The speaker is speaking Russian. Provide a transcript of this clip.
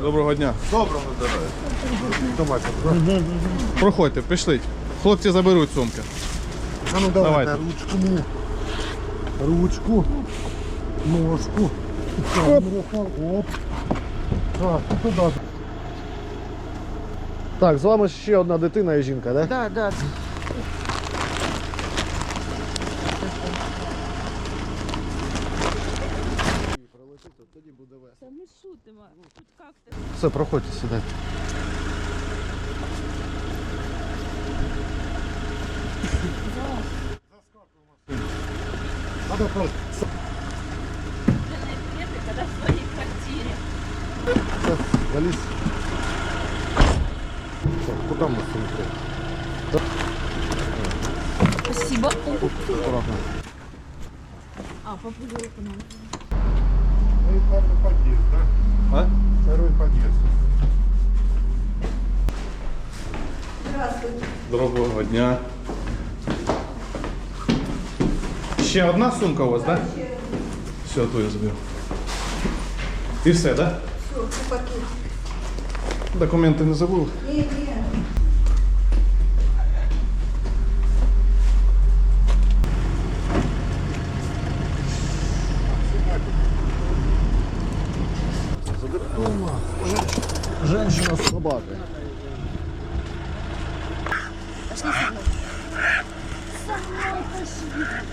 Доброго дня. Доброго здоров'я. Давайте, Проходьте, пішліть. Хлопці заберуть сумки. а ну давайте, Давайте. ручку мені. Ручку, ножку. Оп. Оп. Так, туди. Так, з вами ще одна дитина і жінка, так? Да, да. Та ми шутимо. Тут як ти? Все, проходьте сюди. Надо просто. Билеты, когда в своей квартире. Сейчас, вались. Так, Куда мы сумку? Спасибо. Аккуратно. А, попугай к нам. Ну и первый подъезд, да? А? Второй подъезд. Доброго дня. Ще одна сумка у вас, так? Да? Все, ту я заберу. І все, так? Да? Документи не забув? Женщина с собакой. Со мной пошли.